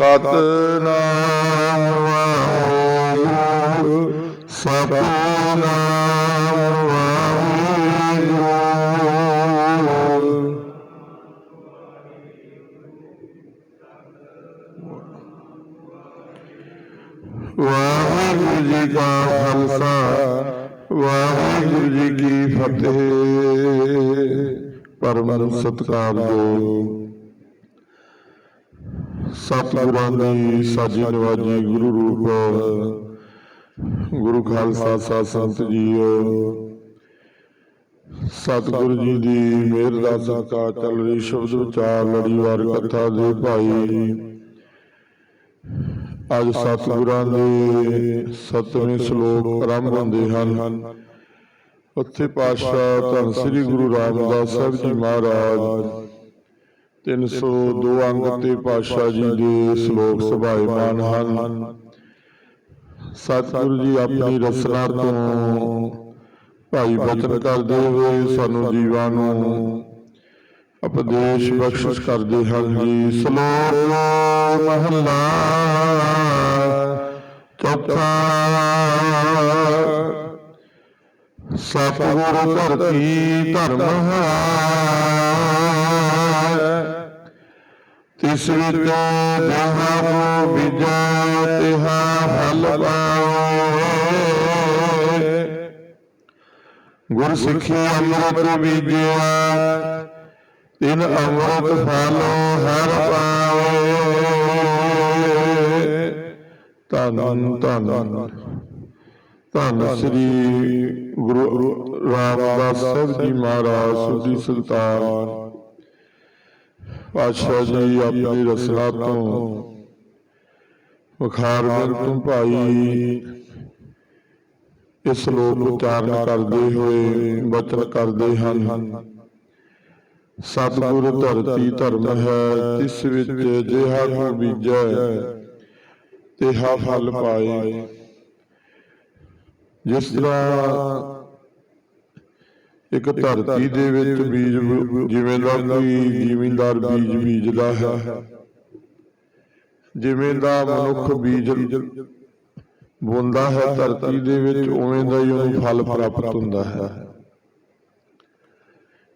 ਸਤਨਾਮ ਵਾਹਿਗੁਰੂ ਸਤਨਾਮ ਵਾਹਿਗੁਰੂ ਵਾਹਿਗੁਰੂ ਜੀ ਕਾ ਖਾਲਸਾ ਵਾਹਿਗੁਰੂ ਜੀ ਕੀ ਫਤਿਹ। ਪਰਮ ਸਤਿਕਾਰਯੋਗ ਸਤਿਗੁਰਾਂ ਦੀ ਸਾਜੀ ਨਵਾਜੀ ਗੁਰੂ ਰੂਪ, ਗੁਰੂ ਖਾਲਸਾ ਸਾਧ ਸੰਤ ਜੀਓ ਸਤਿਗੁਰੂ ਜੀ ਦੀ ਮਿਹਰ ਦਾ ਸਦਕਾ ਚੱਲ ਰਹੀ, ਸ਼ਬਦ ਵਿਚਾਰ ਲੜੀਵਾਰ ਕਥਾ ਦੇ ਭਾਈ। ਅੱਜ ਸਤਿਗੁਰਾਂ ਦੇ ਸਤਵੇਂ ਸ਼ਲੋਕ ਆਰੰਭ ਹੁੰਦੇ ਹਨ। ਉੱਥੇ ਪਾਤਸ਼ਾਹ ਧੰਨ ਸ੍ਰੀ ਗੁਰੂ ਰਾਮਦਾਸ ਸਾਹਿਬ ਜੀ ਮਹਾਰਾਜ 302 ਅੰਗ ਤੇ ਪਾਤਸ਼ਾਹ ਜੀ ਦੇ ਸ਼ਲੋਕ ਸੁਭਾਏਮਾਨ ਹਨ। ਸਤਿਗੁਰੂ ਜੀ ਆਪਣੀ ਰਸਨਾ ਤੋਂ ਭਾਈ ਬਚਨ ਕਰਦੇ ਹੋਏ ਸਾਨੂੰ ਜੀਵਾਂ ਨੂੰ ਉਪਦੇਸ਼ ਬਖਸ਼ਿਸ਼ ਕਰਦੇ ਹਨ ਜੀ। ਸਲੋਕ ਮਹਲਾ ਚੌਥਾ ਸਤਿਗੁਰ ਧਰਤੀ ਧਰਮ ਹੈ? ਤਿਸ ਵਿੱਚ ਦੇਹਾ ਕੋ ਵਿਜੈ ਤਿਹਾ ਫਲ ਪਾਏ ਗੁਰ ਸਿੱਖੀ ਅੰਮ੍ਰਿਤ ਵਿਜਿਆ ਤਿਨ ਅੰਮ੍ਰਿਤ ਫਲ ਹਰ ਪਾਵੇ। ਧੰਨ ਧੰਨ ਧੰਨ ਸ੍ਰੀ ਗੁਰੂ ਰਾਮਦਾਸ ਸਾਹਿਬ ਜੀ ਮਹਾਰਾਜ ਸੁਦੀ ਸੁਲਤਾਨ। ਪਾਤਸ਼ਾਹ ਜੀ, ਆਪਣੀ ਰਸਨਾ ਤੋਂ ਵਖਾਰ ਤੋਂ ਭਾਈ, ਇਸ ਲੋਕ ਉਚਾਰਨ ਕਰਦੇ ਹੋਏ, ਬਚਨ ਕਰਦੇ ਹਨ। ਸਤਿਗੁਰ ਧਰਤੀ ਧਰਮ ਹੈ ਤਿਸ ਵਿੱਚ ਜਿਹਾ ਕੋ ਬੀਜੈ, ਤਿਹਾ ਫਲ ਪਾਏ। ਜਿਸ ਤਰ੍ਹਾਂ ਇੱਕ ਧਰਤੀ ਦੇ ਵਿੱਚ ਬੀਜ ਜਿਵੇਂ ਦਾ ਕੋਈ ਜ਼ਿਮੀਂਦਾਰ ਬੀਜ ਬੀਜਦਾ ਹੈ। ਜਿਵੇਂ ਦਾ ਮਨੁੱਖ ਬੀਜ ਬੁੰਦਾ ਹੈ ਧਰਤੀ ਦੇ ਵਿੱਚ ਉਵੇਂ ਦਾ ਹੀ ਉਹਨੂੰ ਫਲ ਪ੍ਰਾਪਤ ਹੁੰਦਾ ਹੈ।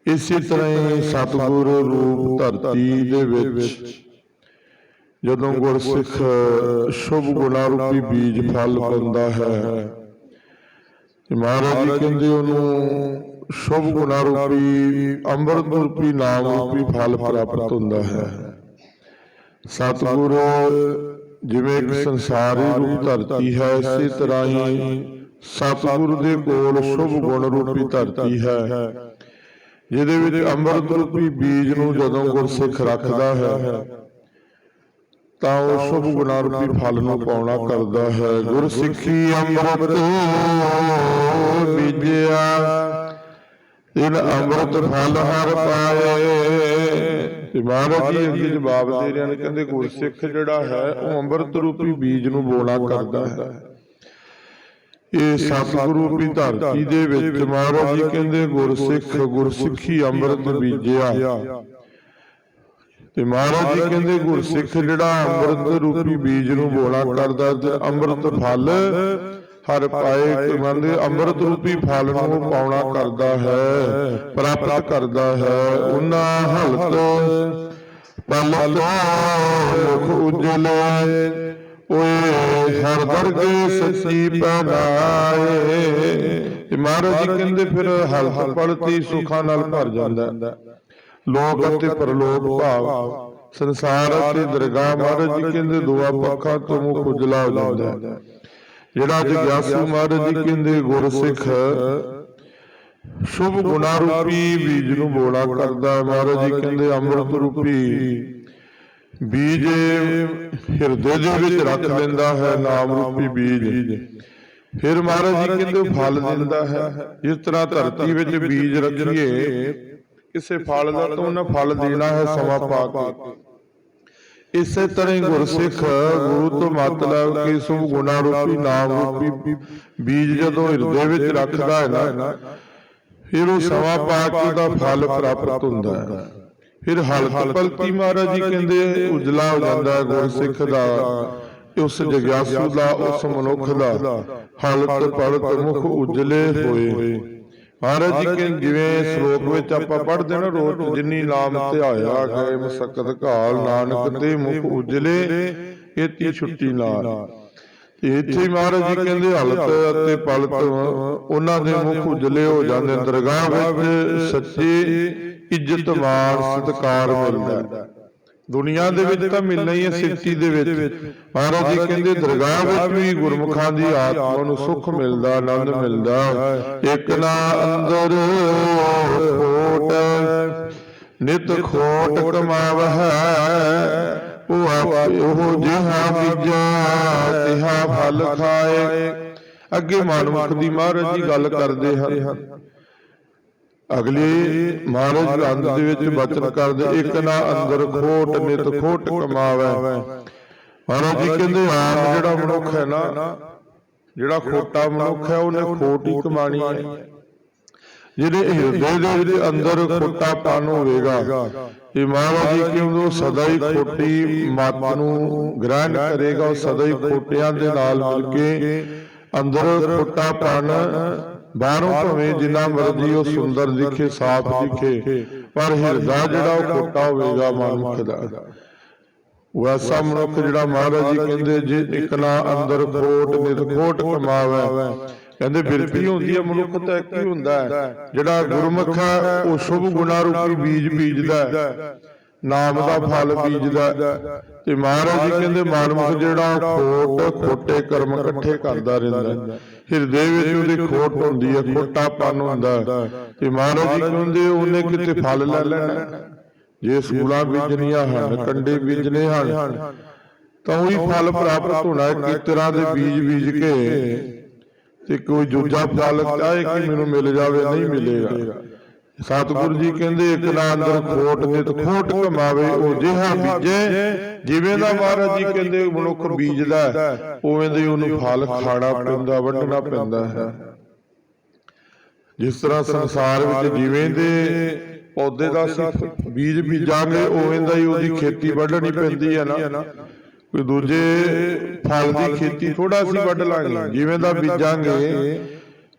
ਇਸੇ ਤਰ੍ਹਾਂ ਹੀ ਸਤਿਗੁਰ ਰੂਪ ਧਰਤੀ ਦੇ ਵਿੱਚ ਜਦੋਂ ਗੁਰਸਿੱਖ ਸ਼ੁਭ ਗੁਣਾ ਰੂਪੀ ਬੀਜ ਫਲ ਪਾਉਂਦਾ ਹੈ। ਤੇ ਮਹਾਰਾਜ ਜੀ ਕਹਿੰਦੇ ਉਹਨੂੰ ਸ਼ੁਭ ਗੁਣਾ ਰੂਪੀ ਅੰਮ੍ਰਿਤ ਰੂਪੀ ਨਾਮ ਰੂਪੀ ਫਲ ਪ੍ਰਾਪਤ ਹੁੰਦਾ ਹੈ। ਸਤਿਗੁਰ, ਜਿਵੇਂ ਇੱਕ ਸੰਸਾਰੀ ਰੂਪ ਧਰਤੀ ਹੈ, ਇਸੇ ਤਰ੍ਹਾਂ ਹੀ ਸਤਿਗੁਰ ਦੇ ਕੋਲ ਸ਼ੁਭ ਗੁਣ ਰੂਪੀ ਧਰਤੀ ਹੈ, ਜਿਹਦੇ ਵਿੱਚ ਅੰਮ੍ਰਿਤ ਰੂਪੀ ਬੀਜ ਨੂੰ ਜਦੋਂ ਗੁਰਸਿੱਖ ਰੱਖਦਾ ਹੈ, ਤਾਂ ਉਹ ਸ਼ੁਭ ਗੁਣਾ ਰੂਪੀ ਫਲ ਨੂੰ ਪਾਉਣਾ ਕਰਦਾ ਹੈ। ਗੁਰਸਿੱਖੀ ਅੰਮ੍ਰਿਤ ਬੀਜਿਆ ਇਨ ਅੰਮ੍ਰਿਤ ਫਲ ਹਰ ਪਾਏ। ਮਹਾਰਾਜ ਜੀ ਅੱਗੇ ਜਵਾਬ ਦੇ ਰਹੇ ਨੇ ਕਹਿੰਦੇ ਗੁਰਸਿੱਖ ਜਿਹੜਾ ਹੈ ਉਹ ਅੰਮ੍ਰਿਤ ਰੂਪੀ ਬੀਜ ਨੂੰ ਬੋਲਾ ਕਰਦਾ ਹੈ। ਇਹ ਸਤਿਗੁਰੂ ਰੂਪੀ ਧਰਤੀ ਦੇ ਵਿੱਚ ਮਹਾਰਾਜ ਜੀ ਕਹਿੰਦੇ ਗੁਰਸਿੱਖ ਗੁਰਸਿੱਖੀ ਅੰਮ੍ਰਿਤ ਬੀਜਿਆ। ਤੇ ਮਹਾਰਾਜ ਜੀ ਕਹਿੰਦੇ ਗੁਰਸਿੱਖ ਜਿਹੜਾ ਅੰਮ੍ਰਿਤ ਰੂਪੀ ਬੀਜ ਨੂੰ ਬੋਲਾ ਕਰਦਾ ਤੇ ਅੰਮ੍ਰਿਤ ਫਲ ਹਰ ਪਾਏ ਮੰਦੇ ਅੰਮ੍ਰਿਤ ਰੂਪੀ ਫਲ ਨੂੰ ਪਾਉਣਾ ਕਰਦਾ ਹੈ ਪ੍ਰਾਪਤ ਕਰਦਾ ਹੈ। ਉਹਨਾਂ ਹਲਤ ਮੁਖ ਉਜਲੇ ਓਏ ਹਰ ਦਰਗੇ ਸੱਚੀ ਪਨਾਏ ਤੇ ਮਹਾਰਾਜ ਜੀ ਕਹਿੰਦੇ ਫਿਰ ਹਲਤ ਪਲਤੀ ਸੁਖਾਂ ਨਾਲ ਭਰ ਜਾਂਦਾ। ਲੋਕ ਅਤੇ ਪਰਲੋਕ ਭਾਵ। ਸੰਸਾਰ ਅਤੇ ਦਰਗਾਹ ਮਹਾਰਾਜ ਜੀ ਕਹਿੰਦੇ ਦੋਆ ਪੱਖਾਂ ਤੋਂ ਮੁਖ ਉਜਲਾ ਹੋ। ਜਾਂਦਾ ਹੈ। ਜਿਹੜਾ ਜਗਿਆਸੂ ਮਹਾਰਾਜ ਜੀ ਕਹਿੰਦੇ ਗੁਰਸਿੱਖ ਸ਼ੁਭ ਗੁਣਾ ਰੂਪੀ ਬੀਜ ਨੂੰ ਬੋਲਾ ਕਰਦਾ ਮਹਾਰਾਜ ਜੀ ਕਹਿੰਦੇ ਅੰਮ੍ਰਿਤ ਰੂਪੀ। ਬੀਜ ਹਿਰਦੇ ਦੇ ਵਿੱਚ ਰੱਖ ਲੈਂਦਾ ਹੈ ਨਾਮ ਰੂਪੀ ਬੀਜ। ਫਿਰ ਮਹਾਰਾਜ ਜੀ ਕਹਿੰਦੇ ਫਲ ਦਿੰਦਾ ਹੈ। ਇਸ ਤਰ੍ਹਾਂ ਧਰਤੀ ਵਿੱਚ ਬੀਜ ਰੱਖੀਏ ਕਿਸੇ ਫਲ ਦਾ ਤਾਂ ਉਹਨਾਂ ਫਲ ਦੇਣਾ ਹੈ ਸਮਾਂ ਪਾ ਕੇ। ਇਸੇ ਤਰ੍ਹਾਂ ਗੁਰਸਿੱਖ, ਗੁਰੂ ਤੋਂ ਮਤਲਬ ਕਿ ਸੁਭ ਗੁਣਾ ਰੂਪੀ, ਨਾਮ ਰੂਪੀ, ਬੀਜ ਜਦੋਂ ਹਿਰਦੇ ਵਿੱਚ ਰੱਖਦਾ ਹੈ ਨਾ, ਫਿਰ ਉਹ ਸਮਾਂ ਪਾ ਕੇ ਉਹਦਾ ਫਲ ਪ੍ਰਾਪਤ ਹੁੰਦਾ ਹੈ। ਫਿਰ ਹਲਤ ਪਲਤੀ ਮਹਾਰਾਜ ਜੀ ਕਹਿੰਦੇ, ਉਜਲਾ ਹੋ ਜਾਂਦਾ ਗੁਰਸਿੱਖ ਦਾ, ਉਸ ਜਗਿਆਸੂ ਦਾ, ਉਸ ਮਨੁੱਖ ਦਾ ਹਲਤ ਪਲਤ ਮੁਖ ਉਜਲੇ ਹੋਏ। ਮਹਾਰਾਜ ਜੀ ਕਹਿੰਦੇ ਜਿਵੇਂ ਸ਼ਲੋਕ ਵਿੱਚ ਆਪਾਂ ਪੜ੍ਹਦੇ ਨਾ ਰੋਜ਼ ਜਿੰਨੀ ਨਾਮ ਧਿਆਇਆ ਗਏ ਮਸਕਤ ਘਾਲ ਨਾਨਕ ਤੇ ਮੁਖ ਉਜਲੇ ਇਤੀ ਛੁੱਟੀ ਨਾਲ। ਤੇ ਇੱਥੇ ਮਹਾਰਾਜ ਜੀ ਕਹਿੰਦੇ ਹਲਤ ਅਤੇ ਪਲਤ ਉਹਨਾਂ ਦੇ ਮੁਖ ਉਜਲੇ ਹੋ ਜਾਂਦੇ ਦਰਗਾਹ ਵਿੱਚ ਸੱਚੀ ਇੱਜ਼ਤ ਮਾਣ ਸਤਿਕਾਰ ਮਿਲਦਾ ਹੈ। ਦੁਨੀਆ ਦੇ ਵਿੱਚ ਤਾਂ ਮਿਲਣਾ ਹੀ ਹੈ ਸਿੱਖੀ ਦੇ ਵਿੱਚ। ਮਹਾਰਾਜ ਜੀ ਕਹਿੰਦੇ ਦਰਗਾਹ ਵਿੱਚ ਵੀ ਗੁਰਮੁਖਾਂ ਦੀ ਆਤਮਾ ਨੂੰ ਸੁੱਖ ਮਿਲਦਾ ਆਨੰਦ ਮਿਲਦਾ। ਇੱਕ ਨਾ ਅੰਦਰ ਖੋਟ ਨਿਤ ਖੋਟ ਕਮਾਵਹਿ। ਉਹ ਆਪੇ ਉਹ ਜਿਹਾ ਬੀਜਾ ਤਿਹਾ ਫਲ ਖਾਏ। ਅੱਗੇ ਮਾਨਵਕ ਦੀ ਮਹਾਰਾਜ ਜੀ ਗੱਲ ਕਰਦੇ ਹਨ। ਅਗਲੇ ਮਹਾਰਾਜ ਗ੍ਰੰਥ ਦੇ ਵਿੱਚ ਬਚਨ ਕਰਦੇ ਇੱਕ ਨਾ ਅੰਦਰ ਖੋਟ ਨਿਤ ਖੋਟ ਕਮਾਵੇ। ਮਹਾਰਾਜ ਜੀ ਕਹਿੰਦੇ ਆਮ ਜਿਹੜਾ ਮਨੁੱਖ ਹੈ ਨਾ ਜਿਹੜਾ ਖੋਟਾ ਮਨੁੱਖ ਹੈ ਉਹਨੇ ਖੋਟ ਹੀ ਕਮਾਣੀ ਹੈ। ਜਿਹੜੇ ਹਿਰਦੇ ਦੇ ਅੰਦਰ ਖੋਟਾਪਨ ਹੋਵੇਗਾ। ਇਹ ਮਹਾਰਾਜ ਜੀ ਕਹਿੰਦੇ ਉਹ ਸਦਾ ਹੀ ਖੋਟੀ ਮੱਤ ਨੂੰ ਗ੍ਰਹਿਣ ਕਰੇਗਾ ਉਹ ਸਦਾ ਹੀ ਖੋਟਿਆਂ ਦੇ ਨਾਲ ਮਿਲ ਕੇ ਅੰਦਰ ਖੋਟਾਪਨ ਬਾਹਰੋਂ ਭਾਵੇਂ ਜਿੰਨਾ ਮਰਜ਼ੀ ਉਹ ਸੁੰਦਰ ਦਿਖੇ ਸਾਫ਼ ਦਿਖੇ ਪਰ ਹਿਰਦਾ ਜਿਹੜਾ ਉਹ ਖੋਟਾ ਹੋਵੇਗਾ ਮਨੁੱਖ ਦਾ ਐਸਾ ਮਨੁੱਖ ਜਿਹੜਾ ਮਹਾਰਾਜ ਜੀ ਕਹਿੰਦੇ ਜੇ ਇੱਕ ਨਾ ਅੰਦਰ ਖੋਟ ਨਿਤ ਖੋਟ ਕਮਾਵੇ ਕਹਿੰਦੇ ਬਿਰਤੀ ਹੁੰਦੀ ਹੈ ਮਨੁੱਖ ਤਾਂ ਇੱਕ ਹੀ ਹੁੰਦਾ ਜਿਹੜਾ ਗੁਰਮੁਖ ਹੈ ਉਹ ਸ਼ੁਭ ਗੁਣਾ ਰੂਪੀ ਬੀਜ ਬੀਜਦਾ ਹੈ। ਨਾਮ ਦਾ ਫਲ ਬੀਜਦਾ। ਤੇ ਮਹਾਰਾਜ ਜੀ ਕਹਿੰਦੇ ਮਾਨਮੁਖ ਜਿਹੜਾ ਖੋਟ ਖੋਟੇ ਕਰਮ ਇਕੱਠੇ ਕਰਦਾ ਰਹਿੰਦਾ। ਹਿਰਦੇ ਵਿੱਚ ਉਹਦੀ ਖੋਟ ਹੁੰਦੀ ਹੈ ਖੋਟਾਪਨ ਹੁੰਦਾ। ਤੇ ਮਹਾਰਾਜ ਜੀ ਕਹਿੰਦੇ ਉਹਨੇ ਕਿਤੇ ਫਲ ਲੈ ਲੈਣਾ। ਜੇ ਸੂਲਾਂ ਬੀਜਣੀਆਂ ਹਨ ਕੰਡੇ ਬੀਜਣੇ ਹਨ ਤਾਂ ਉਹੀ ਫਲ ਪ੍ਰਾਪਤ ਹੋਣਾ ਹੈ ਕਿਸ ਤਰ੍ਹਾਂ ਦੇ ਬੀਜ ਬੀਜ ਕੇ। ਤੇ ਕੋਈ ਦੂਜਾ ਫਲ ਚਾਹੇ ਕਿ ਮੈਨੂੰ ਮਿਲ ਜਾਵੇ ਨਹੀਂ ਮਿਲੇਗਾ। ਸਤਿਗੁਰੂ ਜੀ ਕਹਿੰਦੇ ਇੱਕ ਨਾ ਅੰਦਰ ਖੋਟ ਨਿਤ ਖੋਟ ਕਮਾਵੇ ਉਹ ਜਿਹਾ ਬੀਜੇ ਜਿਵੇਂ ਦਾ ਮਹਾਰਾਜ ਜੀ ਕਹਿੰਦੇ ਮਨੁੱਖ ਬੀਜਦਾ ਉਵੇਂ ਦੇ ਉਹਨੂੰ ਫਲ ਖਾਣਾ ਪੈਂਦਾ ਵੱਢਣਾ ਪੈਂਦਾ ਹੈ। ਜਿਸ ਤਰ੍ਹਾਂ ਸੰਸਾਰ ਵਿੱਚ ਜਿਵੇਂ ਦੇ ਪੌਦੇ ਦਾ ਅਸੀਂ ਬੀਜ ਬੀਜਾਂਗੇ ਉਵੇਂ ਦਾ ਹੀ ਉਹਦੀ ਖੇਤੀ ਵੱਢਣੀ ਪੈਂਦੀ ਹੈ ਨਾ। ਕੋਈ ਦੂਜੇ ਫਲ ਦੀ ਖੇਤੀ ਥੋੜਾ ਅਸੀਂ ਵੱਢ ਲਾਂਗੇ ਜਿਵੇਂ ਦਾ ਬੀਜਾਂਗੇ।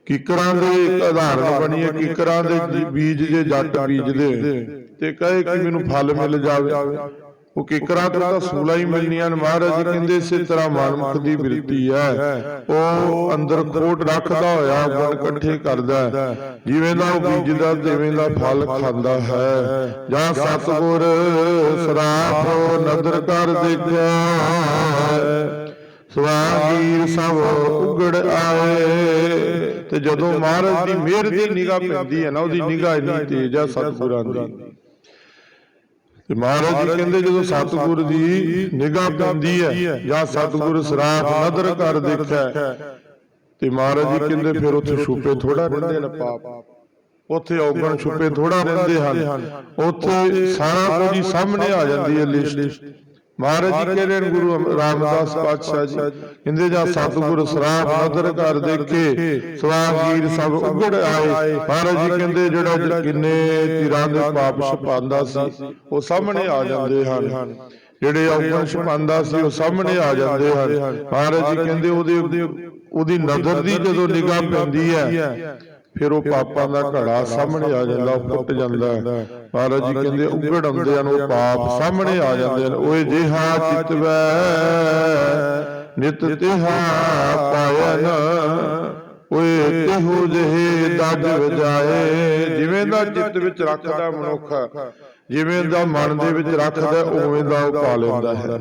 ਕਿਕਰਾਂ ਦੇ ਇੱਕ ਉਦਾਹਰਣ ਬਣੀ ਕਿਕਰਾਂ ਦੇ ਬੀਜ ਜੇ ਜੱਟ ਬੀਜਦੇ, ਤੇ ਕਹੇ ਕਿ ਮੈਨੂੰ ਫਲ ਮਿਲ ਜਾਵੇ। ਉਹ ਕਿਕਰਾਂ ਤੋਂ ਤਾਂ ਸੂਲਾ ਹੀ ਮਿਲਣੀਆਂ ਨੇ। ਮਹਾਰਾਜ ਕਹਿੰਦੇ, ਇਸੇ ਤਰ੍ਹਾਂ ਮਨਮੁਖ ਦੀ ਬਿਰਤੀ ਹੈ। ਉਹ ਅੰਦਰ ਖੋਟ ਰੱਖਦਾ ਹੋਇਆ ਗੁਣ ਇਕੱਠੇ ਕਰਦਾ ਜਿਵੇਂ ਦਾ ਉਹ ਬੀਜਦਾ, ਤਿਵੇਂ ਦਾ ਫਲ ਖਾਂਦਾ ਹੈ। ਜਾਂ ਸਤਗੁਰ ਸਰਾਪ ਨਦਰ ਕਰ ਦੇਖਿਆ ਸਵਾਗੀਰ ਸਭ ਉਗੜ ਆਏ। ਤੇ ਜਦੋਂ ਮਹਾਰਾਜ ਦੀ ਮਿਹਰ ਦੀ ਨਿਗਾਹ ਪੈਂਦੀ ਹੈ ਨਾ ਉਹਦੀ ਨਿਗਾਹ ਇੰਨੀ ਤੇਜ਼ ਹੈ ਸਤਿਗੁਰਾਂ ਦੀ। ਤੇ ਮਹਾਰਾਜ ਜੀ ਕਹਿੰਦੇ ਜਦੋਂ ਸਤਿਗੁਰ ਦੀ ਨਿਗਾਹ ਪੈਂਦੀ ਹੈ ਜਾਂ ਸਤਿਗੁਰ ਸਰਾਪ ਨਦਰ ਕਰ ਦੇਖਿਆ ਤੇ ਮਹਾਰਾਜ ਜੀ ਕਹਿੰਦੇ ਫਿਰ ਉੱਥੇ ਛੁਪੇ ਥੋੜਾ ਰਹਿੰਦੇ ਨੇ ਪਾਪ। ਉੱਥੇ ਔਗਣ ਛੁਪੇ ਥੋੜਾ ਰਹਿੰਦੇ ਹਨ। ਉੱਥੇ ਸਾਰਾ ਕੁਝ ਸਾਹਮਣੇ ਆ ਜਾਂਦੀ ਹੈ ਲਿਸਟ ਮਹਾਰਾਜ ਜੀ ਕਹਿੰਦੇ ਨੇ ਗੁਰੂ ਰਾਮਦਾਸ ਪਾਤਸ਼ਾਹ ਜੀ? ਕਹਿੰਦੇ ਜਾਂ ਸਤਿਗੁਰ ਸਰਾਪ ਨਦਰ ਕਰ ਦੇਖੇ ਸਵਾਗੀਰ ਸਭ ਉਗੜ ਆਏ। ਮਹਾਰਾਜ ਜੀ ਕਹਿੰਦੇ ਜਿਹੜਾ ਕਿੰਨੇ ਤੀਰਾਂ ਦੇ ਪਾਪ ਛਪਾਉਂਦਾ ਸੀ ਉਹ ਸਾਹਮਣੇ ਆ ਜਾਂਦੇ ਹਨ। ਜਿਹੜੇ ਔਗਣ ਛਪਾਉਂਦਾ ਸੀ ਉਹ ਸਾਹਮਣੇ ਆ ਜਾਂਦੇ ਹਨ। ਮਹਾਰਾਜ ਜੀ ਕਹਿੰਦੇ ਉਹਦੇ ਉਹਦੀ ਨਜ਼ਰ ਦੀ ਜਦੋਂ ਨਿਗਾਹ ਪੈਂਦੀ ਹੈ ਫਿਰ ਉਹ ਪਾਪਾਂ ਦਾ ਘੜਾ ਸਾਹਮਣੇ ਆ ਜਾਂਦਾ ਫੁੱਟ ਜਾਂਦਾ। ਮਹਾਰਾਜ ਜੀ ਕਹਿੰਦੇ ਉਗੜ ਆਉਂਦੇ ਹਨ ਉਹ ਪਾਪ ਸਾਹਮਣੇ ਆ ਜਾਂਦੇ ਹਨ ਓਏ ਜਿਹਾ ਚਿਤਵੈ ਨਿਤ ਤਿਹਾ ਪਾਇਨ। ਓਏ ਤਿਹੋ ਜਿਹੇ ਦਜ ਵਜਾਏ ਜਿਵੇਂ ਦਾ ਚਿੱਤ ਵਿੱਚ ਰੱਖਦਾ ਮਨੁੱਖ ਜਿਵੇਂ ਦਾ ਮਨ ਦੇ ਵਿੱਚ ਰੱਖਦਾ ਉਵੇਂ ਦਾ ਉਹ ਪਾ ਲੈਂਦਾ ਹੈ।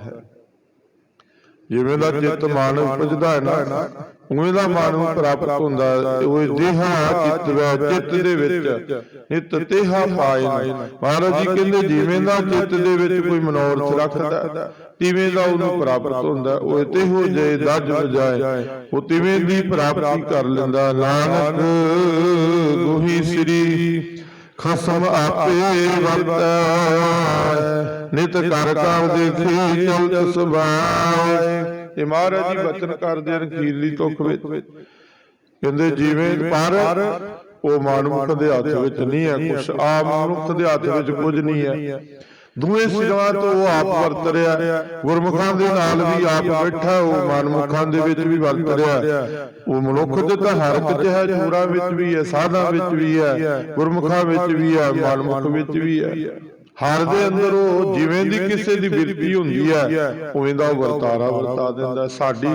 ਜਿਵੇਂ ਦਾ ਚਿੱਤ ਮਨ ਪੁੱਜਦਾ ਹੈ ਨਾ ਉਵੇਂ ਦਾ ਮਨ ਨੂੰ ਪ੍ਰਾਪਤ ਹੁੰਦਾ ਹੈ। ਉਹ ਜਿਹਾ ਚਿੱਤ ਵੈ ਚਿੱਤ ਦੇ ਵਿੱਚ ਨਿਤ ਤੇਹਾ ਪਾਏ ਮਹਾਰਾਜ ਜੀ ਕਹਿੰਦੇ ਜਿਵੇਂ ਦਾ ਚਿੱਤ ਦੇ ਵਿੱਚ ਕੋਈ ਮਨੋਰਥ ਰੱਖਦਾ ਹੈ, ਤਿਵੇਂ ਦਾ ਉਹਨੂੰ ਪ੍ਰਾਪਤ ਹੁੰਦਾ। ਹੈ। ਉਹ ਤਿਹੋ ਜੇ ਦੱਜ ਵਜਾਏ ਉਹ ਤਿਵੇਂ ਦੀ ਪ੍ਰਾਪਤੀ ਕਰ ਲੈਂਦਾ। ਨਾਨਕ ਗੁਹੀ ਸ੍ਰੀ ਖਸਮ ਆਪੇ ਵਰਤੈ। ਨਿਤ ਕਰ ਕਰ ਦੇਖੀ ਚਲਤ ਸੁਭਾਏ। ਇਹ ਮਹਾਰਾਜ ਜੀ ਬਚਨ ਕਰਦੇ ਹਨ ਖੀਰਲੀ ਤੁਖ ਵਿੱਚ। ਕਹਿੰਦੇ ਜਿਵੇਂ ਪਰ ਉਹ ਮਾਨਵ ਦੇ ਹੱਥ ਵਿੱਚ ਨਹੀਂ ਹੈ, ਕੁਛ ਆਮ ਮਨੁੱਖ ਦੇ ਹੱਥ ਵਿੱਚ ਕੁਝ ਨਹੀਂ ਹੈ। ਦੋਵੇਂ ਸਿਰਾਂ ਤੋਂ ਉਹ ਆਪ ਵਰਤ ਰਿਹਾ ਗੁਰਮੁਖਾਂ ਦੇ ਨਾਲ ਵੀ ਆਪ ਬੈਠਾ ਉਹ ਮਨਮੁਖਾਂ ਦੇ ਵਿੱਚ ਵੀ ਵਰਤ ਰਿਹਾ ਉਹ ਮਨੁੱਖ ਦੇ ਤਾਂ ਹਰ ਇੱਕ ਹੈ, ਚੂੜਾ ਵਿੱਚ ਵੀ ਹੈ, ਸਾਧਾਂ ਵਿੱਚ ਵੀ ਹੈ, ਗੁਰਮੁਖਾਂ ਵਿੱਚ ਵੀ ਹੈ ਮਨਮੁਖ ਵਿੱਚ ਵੀ ਹੈ। ਹਰ ਦੇ ਅੰਦਰ ਉਹ ਜਿਵੇਂ ਦੀ ਕਿਸੇ ਦੀ ਬਿਰਤੀ ਹੁੰਦੀ ਹੈ ਉਵੇਂ ਦਾ ਵਰਤਾਰਾ ਵਰਤਾ ਦਿੰਦਾ ਸਾਡੀ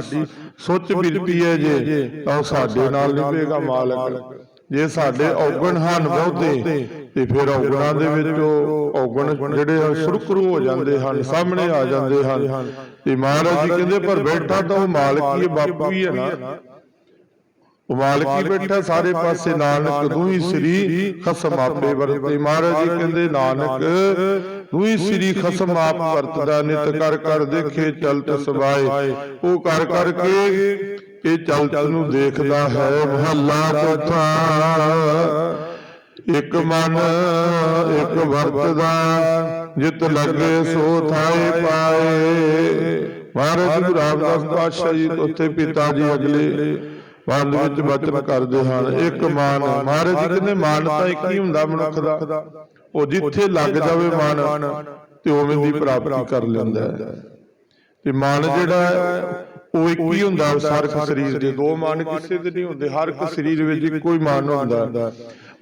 ਸੋਚ ਬਿਰਤੀ ਹੈ ਜੇ ਤਾਂ ਉਹ ਸਾਡੇ ਨਾਲ ਨਿਭੇਗਾ ਮਾਲਕ। ਜੇ ਸਾਡੇ ਔਗਣ ਹਨ ਬਹੁਤੇ ਤੇ ਫਿਰ ਔਗਣਾਂ ਦੇ ਵਿੱਚ ਉਹ ਔਗਣ ਜਿਹੜੇ ਆ ਸੁਰਖਰੂ ਹੋ ਜਾਂਦੇ ਹਨ ਸਾਹਮਣੇ ਆ ਜਾਂਦੇ ਹਨ। ਤੇ ਮਹਾਰਾਜ ਜੀ ਕਹਿੰਦੇ ਪਰ ਬੈਠਾ ਤਾਂ ਉਹ ਮਾਲਕ ਹੀ ਬਾਪੂ ਹੀ ਹੈ ਨਾ। ਮਾਲਕ ਬੈਠਾ ਸਾਰੇ ਪਾਸੇ ਨਾਨਕ ਦੂਈ ਸ੍ਰੀ ਖਸਮ ਆਪੇ ਵਰਤੇ ਮਹਾਰਾਜ ਜੀ ਕਹਿੰਦੇ ਨਾਨਕ ਦੂਈ ਸ੍ਰੀ ਖਸਮ ਆਪ ਵਰਤਦਾ ਨਿਤ ਕਰ ਕਰ ਦੇਖੇ ਚਲਤ ਸਬਾਏ ਉਹ ਕਰ ਕਰਕੇ ਇਹ ਚਲਤ ਨੂੰ ਦੇਖਦਾ ਹੈ। ਮਹੱਲਾ ਚੌਥਾ। ਇੱਕ ਮਨ ਇੱਕ ਵਰਤਦਾ ਜਿਤ ਲੱਗੇ ਸੋ ਥਾਏ ਪਾਏ। ਮਹਾਰਾਜ ਗੁਰੂ ਰਾਮਦਾਸ ਪਾਤਸ਼ਾਹ ਜੀ ਉੱਥੇ ਪਿਤਾ ਜੀ ਅਗਲੇ ਬੰਦ ਵਿੱਚ ਬਚਨ ਕਰਦੇ ਹਨ ਇੱਕ ਮਾਨ ਮਹਾਰਾਜ ਜੀ ਕਹਿੰਦੇ ਮਾਨ ਤਾਂ ਇੱਕ ਹੀ ਹੁੰਦਾ ਮਨੁੱਖ ਦਾ। ਉਹ ਜਿੱਥੇ ਲੱਗ ਜਾਵੇ ਮਾਨ ਤੇ ਉਵੇਂ ਦੀ ਪ੍ਰਾਪਤੀ ਕਰ ਲੈਂਦਾ ਹੈ। ਤੇ ਮਨ ਜਿਹੜਾ ਉਹ ਇੱਕ ਹੀ ਹੁੰਦਾ ਸਰਖ ਸਰੀਰ ਦੇ। ਦੋ। ਮਨ ਕਿਸੇ ਦੇ ਨਹੀਂ ਹੁੰਦੇ ਹਰ ਇੱਕ ਸਰੀਰ ਵਿੱਚ ਇੱਕੋ ਹੀ ਮਨ ਹੁੰਦਾ।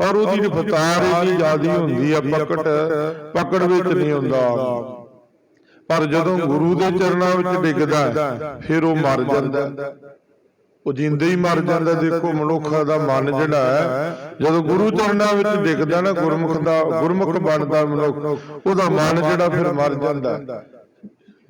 ਔਰ ਉਹਦੀ ਰਫਤਾਰ ਇੰਨੀ ਜ਼ਿਆਦੀ ਹੁੰਦੀ ਆ ਪਕੜ। ਪਕੜ। ਵਿੱਚ ਨਹੀਂ ਹੁੰਦਾ। ਪਰ ਜਦੋਂ ਗੁਰੂ ਦੇ ਚਰਨਾਂ ਵਿੱਚ ਡਿੱਗਦਾ ਫਿਰ ਉਹ ਮਰ ਜਾਂਦਾ। ਉਹ ਜਿੰਦੇ ਹੀ ਮਰ ਜਾਂਦਾ ਦੇਖੋ ਮਨੁੱਖ ਦਾ ਮਨ ਜਿਹੜਾ ਹੈ ਜਦੋਂ ਗੁਰੂ ਚਰਨਾਂ ਵਿੱਚ ਡਿੱਗਦਾ ਨਾ ਗੁਰਮੁਖ ਦਾ ਗੁਰਮੁਖ ਬਣਦਾ ਮਨੁੱਖ ਉਹਦਾ ਮਨ ਜਿਹੜਾ ਫਿਰ ਮਰ ਜਾਂਦਾ।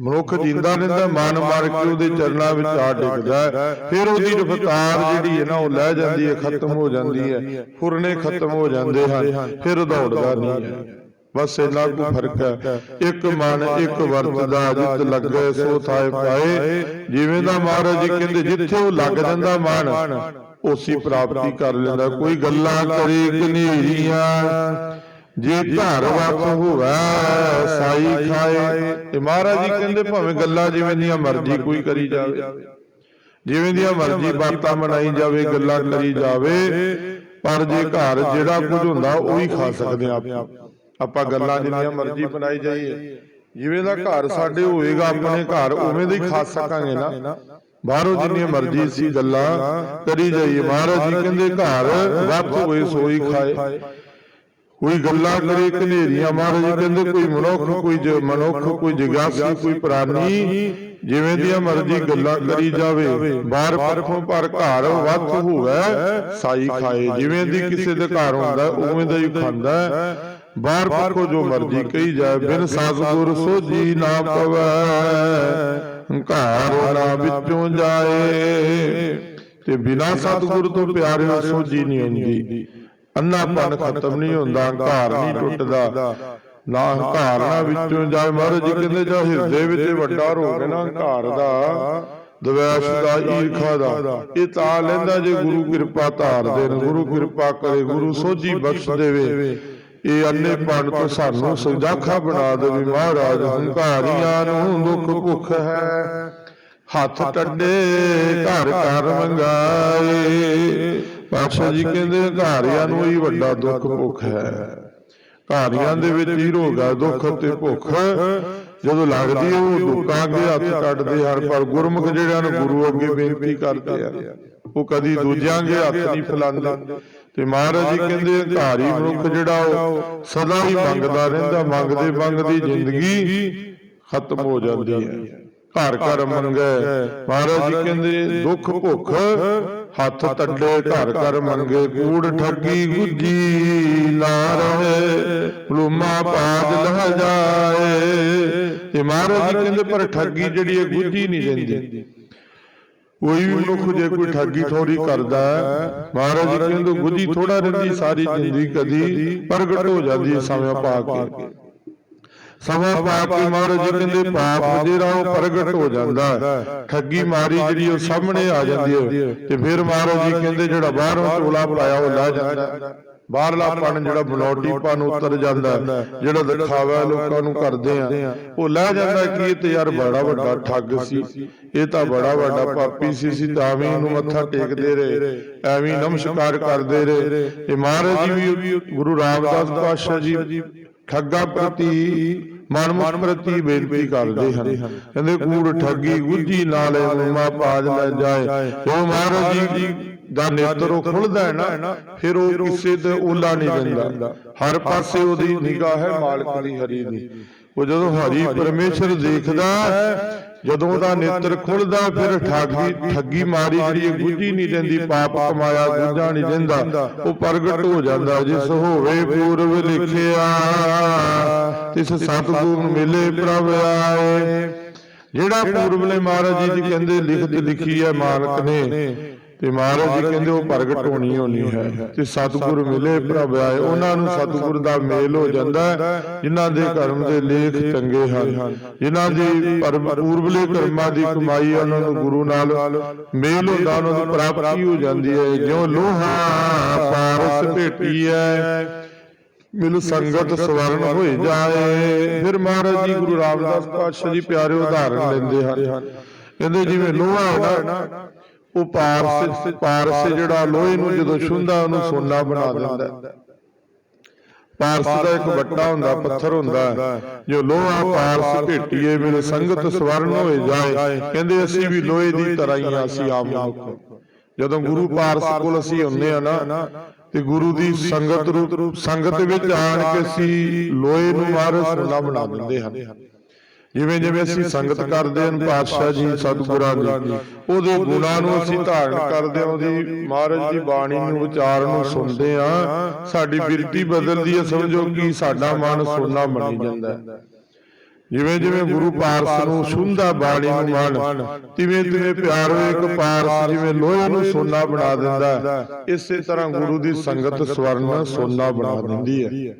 ਮਨੁੱਖ ਜਿੰਦਾ ਰਹਿੰਦਾ ਮਨ ਮਾਰ ਕੇ ਉਹਦੇ ਚਰਨਾਂ ਵਿੱਚ ਆ ਡਿੱਗਦਾ। ਫਿਰ ਉਹਦੀ ਰਫਤਾਰ ਜਿਹੜੀ ਹੈ ਨਾ ਉਹ ਲੈ ਜਾਂਦੀ ਹੈ ਖਤਮ ਹੋ ਜਾਂਦੀ ਹੈ। ਫੁਰਨੇ ਖਤਮ ਹੋ ਜਾਂਦੇ ਹਨ। ਫਿਰ ਦੌੜਦਾ ਨਹੀਂ ਹੈ। ਬਸ ਇੰਨਾ ਕੁ ਫ਼ਰਕ ਹੈ। ਇੱਕ ਮਨ ਇੱਕ ਵਰਤਦਾ ਜਿੱਤ ਲੱਗੇ ਸੋ ਥਾਏ ਪਾਏ। ਜਿਵੇਂ ਦਾ ਮਹਾਰਾਜ ਜੀ ਕਹਿੰਦੇ ਜਿੱਥੇ ਉਹ ਲੱਗ ਜਾਂਦਾ ਮਨ ਉਸੀ ਪ੍ਰਾਪਤੀ ਕਰ ਲੈਂਦਾ। ਕੋਈ ਗੱਲਾਂ ਕਰੇ ਕਨੇਰੀਆਂ ਜੇ ਘਰ ਵਸ ਹੋਵੇ ਸਾਈ ਖਾਏ। ਤੇ ਮਹਾਰਾਜ ਜੀ ਕਹਿੰਦੇ ਭਾਵੇਂ ਗੱਲਾਂ ਜਿਵੇਂ ਦੀਆਂ ਮਰਜ਼ੀ ਕੋਈ ਕਰੀ ਜਾਵੇ। ਜਿਵੇਂ। ਦੀਆਂ ਮਰਜ਼ੀ ਬਾਤਾਂ ਮਨਾਈ ਜਾਵੇ ਗੱਲਾਂ ਕਰੀ ਜਾਵੇ। ਪਰ ਜੇ ਘਰ ਜਿਹੜਾ ਕੁਝ ਹੁੰਦਾ ਉਹੀ ਖਾ ਸਕਦੇ ਆਪਾਂ। ਆਪਾਂ ਗੱਲਾਂ ਜਿੰਨੀਆਂ ਮਰਜ਼ੀ ਬਣਾਈ ਜਾਈਏ। ਜਿਵੇਂ ਦਾ ਘਰ ਸਾਡੇ ਹੋਏਗਾ ਆਪਣੇ ਘਰ ਉਵੇਂ ਦਾ ਹੀ ਖਾ ਸਕਾਂਗੇ ਨਾ। ਬਾਹਰੋਂ ਜਿੰਨੀਆਂ ਮਰਜ਼ੀ ਸੀ ਗੱਲਾਂ ਕਰੀ ਜਾਈਏ। ਮਹਾਰਾਜ ਜੀ ਕਹਿੰਦੇ ਘਰ ਵੱਧ ਹੋਏ ਸੋਈ ਖਾਏ। ਕੋਈ ਗੱਲਾਂ ਕਰੇ ਕਨੇਰੀਆਂ ਮਹਾਰਾਜ ਜੀ ਕਹਿੰਦੇ ਕੋਈ ਮਨੁੱਖ ਕੋਈ ਜ- ਮਨੁੱਖ ਕੋਈ ਜਗਾਸੀ ਕੋਈ ਪ੍ਰਾਨੀ ਜਿਵੇਂ ਦੀਆਂ ਮਰਜ਼ੀ ਗੱਲਾਂ ਕਰੀ ਜਾਵੇ। ਬਾਹਰ ਪਰਖੋਂ ਪਰ ਘਰ ਵੱਧ ਹੋਵੇ ਸਾਈ ਖਾਏ। ਜਿਵੇਂ ਦੀ ਕਿਸੇ ਦੇ ਘਰ ਹੁੰਦਾ ਉਵੇਂ ਦਾ ਹੀ ਖਾਂਦਾ। ਬਾਹਰ ਪਰਖੋ ਜੋ ਮਰਜ਼ੀ ਕਹੀ ਜਾਏ ਬਿਨ ਸਤਿਗੁਰ ਸੋਜੀ ਨਾ ਪਵੈ। ਘਰ ਨਾ ਵਿੱਚੋਂ ਜਾਏ। ਤੇ ਬਿਨਾ ਸਤਿਗੁਰ ਤੋਂ ਪਿਆਰਿਓ ਸੋਜੀ ਨਹੀਂ ਹੁੰਦੀ। ਅੰਨਾਪਨ ਖਤਮ ਨਹੀਂ ਹੁੰਦਾ ਹੰਕਾਰ ਨਹੀਂ ਟੁੱਟਦਾ। ਨਾ ਹੰਕਾਰ ਨਾ ਵਿੱਚੋਂ ਜਾਏ ਮਹਾਰਾਜ ਜੀ ਕਹਿੰਦੇ ਜਾ ਹਿਰਦੇ ਵਿੱਚ ਵੱਡਾ ਰੋਗ ਹੈ ਨਾ ਹੰਕਾਰ ਦਾ। ਦਵੈਸ਼ ਦਾ ਈਰਖਾ ਦਾ। ਇਹ ਤਾਂ ਲੈਂਦਾ ਜੇ ਗੁਰੂ ਕਿਰਪਾ ਧਾਰ ਦੇਣ ਗੁਰੂ ਕਿਰਪਾ ਕਰੇ ਗੁਰੂ ਸੋਝੀ ਬਖਸ਼ ਦੇਵੇ। ਇਹ ਅੰਨੇ ਪਣ ਤੋਂ ਸਾਨੂੰ ਸੁਜਾਖਾ ਬਣਾ ਦੇਵੇ ਮਹਾਰਾਜ ਹੰਕਾਰੀਆਂ ਨੂੰ ਦੁੱਖ ਭੁੱਖ ਹੈ। ਹੱਥ ਟੱਡੇ ਘਰ ਘਰ ਮੰਗਾਏ। ਪਾਤਸ਼ਾਹ ਜੀ ਕਹਿੰਦੇ ਘਾਰਿਆਂ ਨੂੰ ਹੀ ਵੱਡਾ ਦੁੱਖ ਭੁੱਖ ਹੈ। ਘਾਰਿਆਂ ਦੇ ਵਿੱਚ ਹੀ ਰੋਗ ਹੈ, ਦੁੱਖ ਤੇ ਭੁੱਖ। ਜਦੋਂ ਲੱਗਦੀ ਉਹ ਦੁੱਖਾਂ ਅੱਗੇ ਹੱਥ ਕੱਢਦੇ ਹਨ, ਪਰ ਗੁਰਮੁਖ ਜਿਹੜਿਆਂ ਨੂੰ ਗੁਰੂ ਅੱਗੇ ਬੇਨਤੀ ਕਰਦੇ ਆ, ਉਹ ਕਦੀ ਦੂਜਿਆਂ ਅੱਗੇ ਹੱਥ ਨਹੀਂ ਫੈਲਾਉਂਦੇ। ਤੇ ਮਹਾਰਾਜ ਜੀ ਕਹਿੰਦੇ ਘਾਰੀ ਮਨੁੱਖ ਜਿਹੜਾ ਉਹ ਸਦਾ ਹੀ ਮੰਗਦਾ ਰਹਿੰਦਾ, ਮੰਗਦੇ ਮੰਗਦੀ ਜ਼ਿੰਦਗੀ ਖਤਮ ਹੋ ਜਾਂਦੀ ਹੈ। ਘਰ ਘਰ ਮੰਗੈ। ਮਹਾਰਾਜ ਜੀ ਕਹਿੰਦੇ, ਦੁੱਖ ਭੁੱਖ ਹੱਥ ਤੱਡੇ, ਘਰ ਘਰ ਮੰਗੇ, ਕੂੜ ਠੱਗੀ ਗੁੱਜੀ ਨਾ ਰਹੇ ਲੂਮਾ ਪਾਜ ਲਹ ਜਾਏ। ਤੇ ਮਹਾਰਾਜ ਜੀ ਕਹਿੰਦੇ, ਪਰ ਠੱਗੀ ਜਿਹੜੀ ਹੈ ਗੁੱਜੀ ਨਹੀਂ ਰਹਿੰਦੀ। ਕੋਈ ਵੀ ਮਨੁੱਖ ਜੇ ਕੋਈ ਠੱਗੀ ਥੋੜੀ ਕਰਦਾ ਹੈ ਮਹਾਰਾਜ ਕਹਿੰਦੇ ਗੁੱਜੀ ਥੋੜਾ ਰਹਿੰਦੀ ਸਾਰੀ ਜ਼ਿੰਦਗੀ ਕਦੀ ਪ੍ਰਗਟ ਹੋ ਜਾਂਦੀ ਹੈ ਸਮਾਂ ਪਾ ਕੇ। ਸਮਾਂ ਪਾ ਕੇ ਮਹਾਰਾਜ ਕਹਿੰਦੇ ਪਾਪ ਜਿਹੜਾ ਉਹ ਪ੍ਰਗਟ ਹੋ ਜਾਂਦਾ ਹੈ। ਠੱਗੀ ਮਾਰੀ ਜਿਹੜੀ ਉਹ ਸਾਹਮਣੇ ਆ ਜਾਂਦੀ ਹੈ ਤੇ ਫਿਰ ਮਹਾਰਾਜ ਜੀ ਕਹਿੰਦੇ ਜਿਹੜਾ ਬਾਹਰੋਂ ਚੋਲਾ ਪਾਇਆ ਉਹ ਲੈ ਜਾਂਦਾ। ਬਾਹਰਲਾ ਪਣ ਜਿਹੜਾ ਬਨੌਟੀਪਨ ਉਤਰ ਜਾਂਦਾ ਜਿਹੜਾ ਦਿਖਾਵਾ ਲੋਕਾਂ ਨੂੰ ਕਰਦੇ ਆ। ਉਹ ਲੈ ਜਾਂਦਾ ਕਿ ਇਹ ਤੇ ਯਾਰ ਬੜਾ ਵੱਡਾ ਠੱਗ ਸੀ। ਇਹ ਤਾਂ ਬੜਾ ਵੱਡਾ ਪਾਪੀ ਸੀ ਸੀ ਤਾਂ ਵੀ ਇਹਨੂੰ ਮੱਥਾ ਟੇਕਦੇ ਰਹੇ। ਐਵੇਂ ਨਮਸਕਾਰ ਕਰਦੇ ਰਹੇ। ਇਹ ਮਹਾਰਾਜ ਜੀ ਵੀ ਗੁਰੂ ਰਾਮਦਾਸ ਪਾਤਸ਼ਾਹ ਜੀ ਠੱਗਾ ਪ੍ਰਤੀ ਮਨਮੁਖ ਪ੍ਰਤੀ ਬੇਨਤੀ ਕਰਦੇ ਹਨ। ਕਹਿੰਦੇ ਕੂੜ ਠੱਗੀ ਗੁੱਜੀ ਨਾਲੇ ਮਾ ਪਾਜ ਲੈ ਜਾਏ। ਜੋ ਮਹਾਰਾਜ ਜੀ ਦਾ ਨੇਤਰ ਉਹ ਖੁੱਲਦਾ ਹੈ ਨਾ ਫਿਰ ਉਹ ਕਿਸੇ ਤੇ ਓਲਾ ਨਹੀਂ ਰਹਿੰਦਾ ਹਰ ਪਾਸੇ ਉਹਦੀ ਨਿਗਾਹ ਹੈ ਮਾਲਕ ਦੀ ਹਰੀ ਦੀ। ਉਹ ਜਦੋਂ ਹਰੀ ਪਰਮੇਸ਼ਰ ਦੇਖਦਾ ਜਦੋਂ ਉਹਦਾ ਨੇਤਰ ਖੁੱਲਦਾ ਫਿਰ ਠੱਗੀ ਠੱਗੀ ਮਾਰੀ ਜਿਹੜੀ ਗੁੱਜੀ ਨਹੀਂ ਰਹਿੰਦੀ ਪਾਪ ਕਮਾਇਆ ਗੁੱਜਾ ਨਹੀਂ ਰਹਿੰਦਾ ਉਹ ਪ੍ਰਗਟ ਹੋ ਜਾਂਦਾ ਜਿਸ ਹੋਵੇ ਪੂਰਵ ਲਿਖਿਆ ਤਿਸ ਸਤਿਗੁਰ ਮਿਲੇ ਪ੍ਰਭ ਆਏ। ਜਿਹੜਾ ਪੂਰਬਲੇ ਮਹਾਰਾਜ ਜੀ ਦੀ ਕਹਿੰਦੇ ਲਿਖਤ ਲਿਖੀ ਹੈ ਮਾਲਕ ਨੇ। ਤੇ ਮਹਾਰਾਜ ਜੀ ਕਹਿੰਦੇ ਉਹ ਪ੍ਰਗਟ ਹੋਣੀ ਹੋਣੀ ਹੈ। ਤੇ ਸਤਿਗੁਰ ਮਿਲੇ ਪ੍ਰਭ ਆਏ। ਉਹਨਾਂ ਨੂੰ ਸਤਿਗੁਰ ਦਾ ਮੇਲ ਹੋ ਜਾਂਦਾ ਹੈ। ਜਿਨ੍ਹਾਂ ਦੇ ਕਰਮ ਦੇ ਲੇਖ ਚੰਗੇ ਹਨ। ਜਿਨ੍ਹਾਂ ਦੀ ਪੂਰਬਲੇ ਕਰਮਾਂ ਦੀ ਕਮਾਈ ਉਹਨਾਂ ਨੂੰ ਗੁਰੂ ਨਾਲ ਮੇਲ ਹੁੰਦਾ ਉਹਨਾਂ ਦੀ ਪ੍ਰਾਪਤੀ ਹੋ ਜਾਂਦੀ ਹੈ। ਜਿਉ ਲੋਹਾ ਪਾਰਸ ਭੇਟੀ ਹੈ ਮਿਲ ਸੰਗਤ ਸਵਰਨ ਹੋਏ ਜਾਏ। ਫਿਰ ਮਹਾਰਾਜ ਜੀ ਗੁਰੂ ਰਾਮਦਾਸ ਪਾਤਸ਼ਾਹ ਜੀ ਪਿਆਰੇ ਉਦਾਹਰਣ ਲੈਂਦੇ ਹਨ। ਕਹਿੰਦੇ ਜਿਵੇਂ ਲੋਹਾ ਹੈ ਨਾ ਉਹ ਪਾਰਸ ਪਾਰਸ ਜਿਹੜਾ ਲੋਹੇ ਨੂੰ ਜਦੋਂ ਛੁੰਦਾ ਉਹਨੂੰ ਸੋਨਾ ਬਣਾ ਦਿੰਦਾ। ਪਾਰਸ ਦਾ ਇੱਕ ਵੱਟਾ ਹੁੰਦਾ ਪੱਥਰ ਹੁੰਦਾ। ਜੋ ਲੋਹਾ ਪਾਰਸ ਭੇਟੀਏ ਮਿਲ ਸੰਗਤ ਸਵਰਨ ਹੋਏ ਜਾਏ। ਕਹਿੰਦੇ ਅਸੀਂ ਵੀ ਲੋਹੇ ਦੀ ਤਰ੍ਹਾਂ ਹੀ ਅਸੀਂ ਆਮ ਮਨੁੱਖ ਜਦੋਂ ਗੁਰੂ ਪਾਰਸ ਕੋਲ ਅਸੀਂ ਹੁੰਨੇ ਆ ਨਾ ਤੇ ਗੁਰੂ ਦੀ ਸੰਗਤ ਰੂਪ ਸੰਗਤ ਵਿੱਚ ਆਣ ਕੇ ਅਸੀਂ ਲੋਹੇ ਨੂੰ ਮਾਰ ਸੋਨਾ ਬਣਾ ਦਿੰਦੇ ਹਨ। ਜਿਵੇਂ ਜਿਵੇਂ ਅਸੀਂ ਸੰਗਤ ਕਰਦੇ ਹਾਂ ਪਾਤਸ਼ਾਹ ਜੀ ਸਤਿਗੁਰਾਂ ਦੀ ਉਹਦੇ ਗੁਣਾਂ ਨੂੰ ਅਸੀਂ ਧਾਰਨ ਕਰਦੇ ਹਾਂ ਉਹਦੀ ਮਹਾਰਾਜ ਦੀ ਬਾਣੀ ਨੂੰ ਵਿਚਾਰ ਨੂੰ ਸੁਣਦੇ ਹਾਂ। ਸਾਡੀ ਬਿਰਤੀ ਬਦਲਦੀ ਹੈ ਸਮਝੋ ਕਿ ਸਾਡਾ ਮਨ ਸੋਨਾ ਬਣੀ ਜਾਂਦਾ ਹੈ। ਜਿਵੇਂ ਜਿਵੇਂ ਗੁਰੂ ਪਾਰਸ ਨੂੰ ਛੁੰਦਾ ਬਾਣੀ ਨੂੰ ਮਨ ਤਿਵੇਂ ਤਿਵੇਂ ਪਿਆਰ ਹੋਏ ਇੱਕ ਪਾਰਸ ਜਿਵੇਂ ਲੋਹੇ ਨੂੰ ਸੋਨਾ ਬਣਾ ਦਿੰਦਾ ਇਸੇ ਤਰ੍ਹਾਂ ਗੁਰੂ ਦੀ ਸੰਗਤ ਸਵਰਨ ਸੋਨਾ ਬਣਾ ਦਿੰਦੀ ਹੈ।